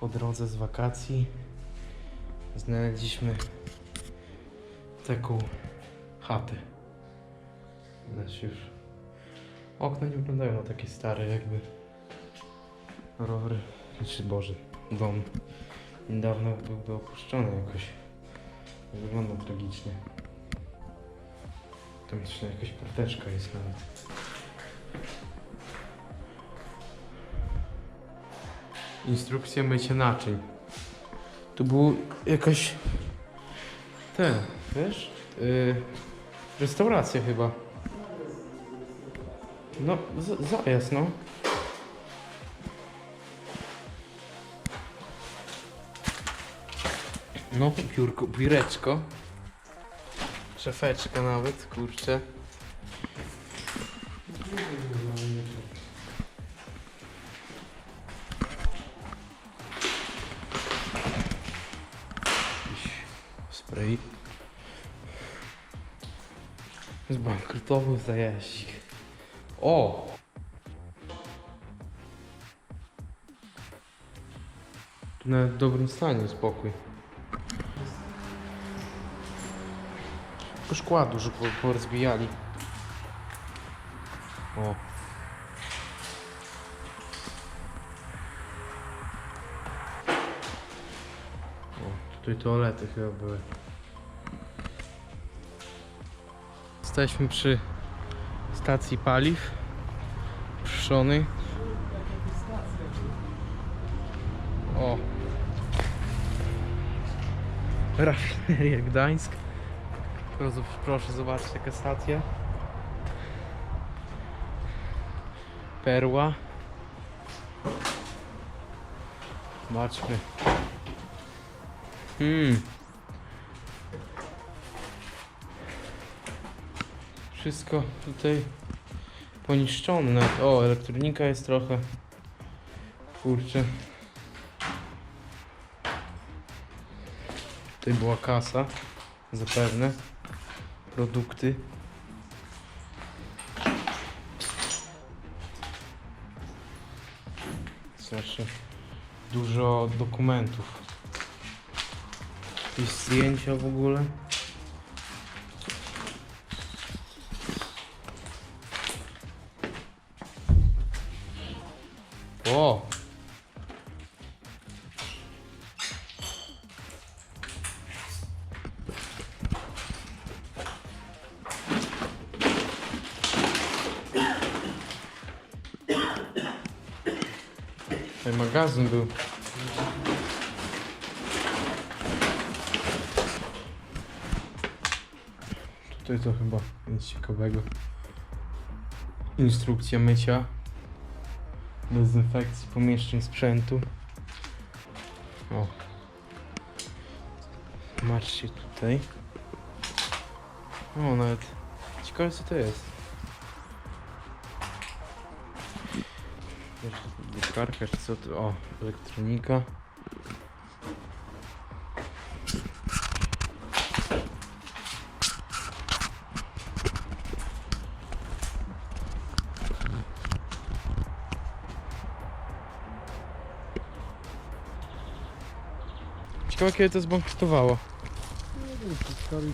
po drodze z wakacji znaleźliśmy taką chatę. Znaczy już okna nie wyglądają na takie stare jakby rower, czy Boże, dom niedawno byłby opuszczony jakoś. Wygląda tragicznie. Tam jeszcze jakaś porteczka jest nawet. Instrukcja mycia naczyń. Tu był jakaś... Te, wiesz? Yy, restauracja chyba. No, z- zajazd, no. No, biurko, biureczko. Szefeczka nawet, kurczę. Spray. Zbankrutował zajaździk. O! Tu nawet dobrym stanie spokój. Tylko szkła dużo po- porozbijali. O, tutaj toalety chyba były. Jesteśmy przy stacji paliw. Przyszony. O. Rafineria Gdańsk. Proszę, proszę zobaczyć jaka stacja. Perła. Zobaczmy. Hmm. Wszystko tutaj poniszczone. nawet. O, elektronika jest trochę. Kurczę. Tutaj była kasa. Zapewne. Produkty. Zawsze dużo dokumentów. Jakieś zdjęcia w ogóle. O! Tutaj magazyn był. Tutaj to chyba nic ciekawego. Instrukcja mycia. Dezynfekcji pomieszczeń sprzętu. O. Zobaczcie tutaj. O, nawet ciekawe co to jest. Drukarka czy co to? O, elektronika. Ciekawe kiedy to zbankrutowało. Nie wiem.